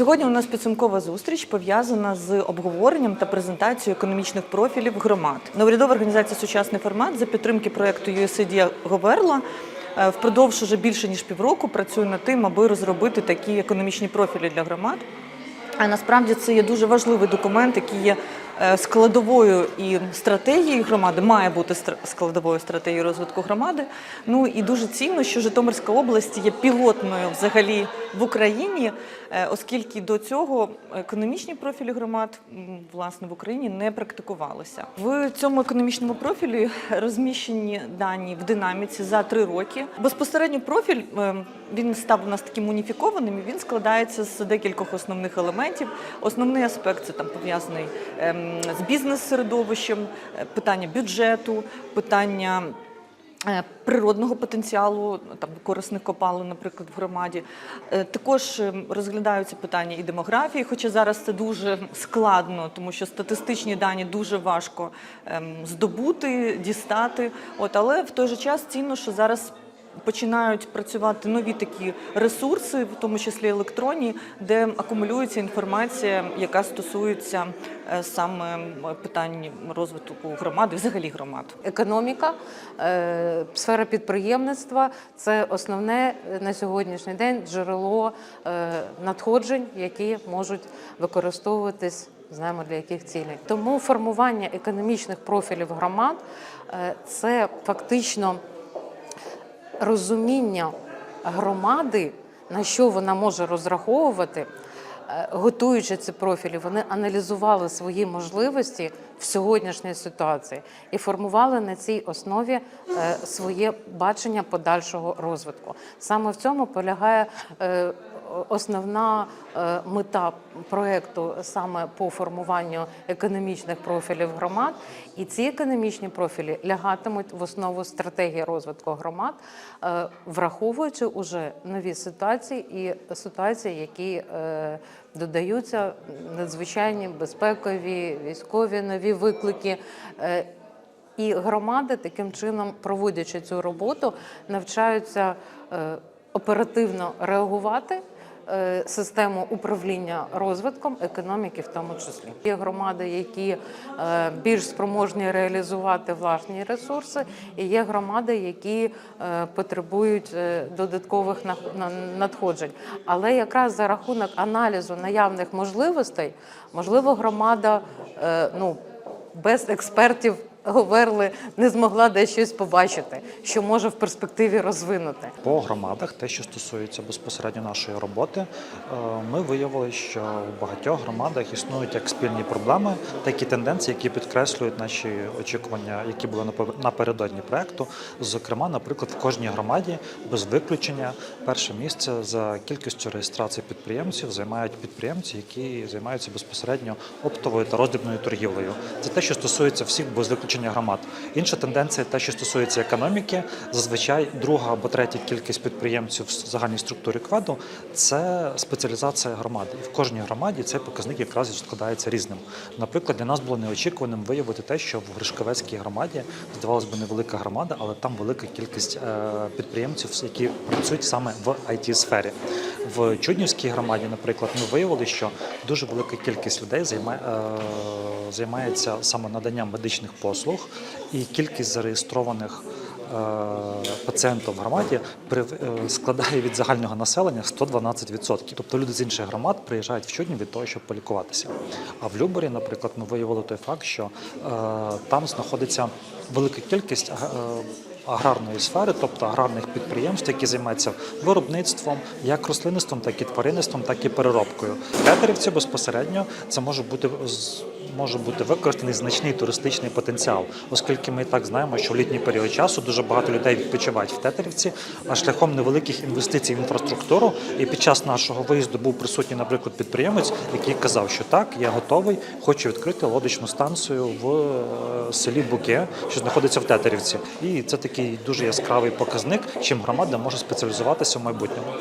Сьогодні у нас підсумкова зустріч пов'язана з обговоренням та презентацією економічних профілів громад. Неурядова організація Сучасний формат за підтримки проекту USAID Говерла е, впродовж уже більше ніж півроку працює над тим, аби розробити такі економічні профілі для громад. А насправді це є дуже важливий документ, який є е, складовою і стратегією громади, має бути складовою стратегією розвитку громади. Ну і дуже цінно, що Житомирська область є пілотною взагалі в Україні, е, оскільки до цього економічні профілі громад власне в Україні не практикувалися. В цьому економічному профілі розміщені дані в динаміці за три роки. Безпосередньо профіль е, він став у нас таким уніфікованим. Він складається з декількох основних елементів. Основний аспект це там пов'язаний ем, з бізнес-середовищем, е, питання бюджету, питання. е, Природного потенціалу там корисних копалин, наприклад, в громаді Е, також ем, розглядаються питання і демографії, хоча зараз це дуже складно, тому що статистичні дані дуже важко ем, здобути, дістати. От але в той же час цінно, що зараз починають працювати нові такі ресурси, в тому числі електронні, де акумулюється інформація, яка стосується е, саме питань розвитку громади, взагалі громад. Економіка, е, сфера підприємництва це основне е, на сьогоднішній день джерело надходжень, які можуть використовуватись. Знаємо для яких цілей. Тому формування економічних профілів громад це фактично розуміння громади, на що вона може розраховувати. Е, Готуючи ці профілі, вони аналізували свої можливості в сьогоднішній ситуації і формували на цій основі е, своє бачення подальшого розвитку. Саме в цьому полягає е, основна е, мета проекту саме по формуванню економічних профілів громад. І ці економічні профілі лягатимуть в основу стратегії розвитку громад, е, враховуючи уже нові ситуації і ситуації, які е, додаються надзвичайні безпекові, військові нові виклики. І громади таким чином, проводячи цю роботу, навчаються оперативно реагувати. Е, Систему управління розвитком економіки, в тому числі є громади, які е, більш спроможні реалізувати власні ресурси, і є громади, які е, потребують додаткових надходжень. Але якраз за рахунок аналізу наявних можливостей, можливо, громада ну без експертів Говерли не змогла десь щось побачити, що може в перспективі розвинути. По громадах, те, що стосується безпосередньо нашої роботи, е, ми виявили, що в багатьох громадах існують як спільні проблеми, так і тенденції, які підкреслюють наші очікування, які були напер- напередодні проекту. Зокрема, наприклад, в кожній громаді без виключення перше місце за кількістю реєстрацій підприємців займають підприємці, які займаються безпосередньо оптовою та роздрібною торгівлею. Це те, що стосується всіх без виключення громад. Інша тенденція, те, що стосується економіки, зазвичай друга або третя кількість підприємців в загальній структурі кваду це спеціалізація громади. І в кожній громаді цей показник якраз складається різним. Наприклад, для нас було неочікуваним виявити те, що в Гришковецькій громаді здавалось би невелика громада, але там велика кількість е, підприємців, які працюють саме в it сфері В Чуднівській громаді, наприклад, ми виявили, що дуже велика кількість людей займає, е, займається саме наданням медичних послуг, і кількість зареєстрованих е, пацієнтів в громаді е, складає від загального населення 112%. Тобто люди з інших громад приїжджають в Чуднів від того, щоб полікуватися. А в Люборі, наприклад, ми виявили той факт, що е, там знаходиться велика кількість. аграрної сфери, тобто аграрних підприємств, які займаються виробництвом, як рослинництвом, так і тваринництвом, так і переробкою. Тетерівці безпосередньо це може бути може бути використаний значний туристичний потенціал, оскільки ми і так знаємо, що в літній період часу дуже багато людей відпочивають в Тетерівці, а шляхом невеликих інвестицій в інфраструктуру. І під час нашого виїзду був присутній, наприклад, підприємець, який казав, що так, я готовий, хочу відкрити лодочну станцію в е, селі Буке, що знаходиться в Тетерівці. І це такий дуже яскравий показник, чим громада може спеціалізуватися в майбутньому.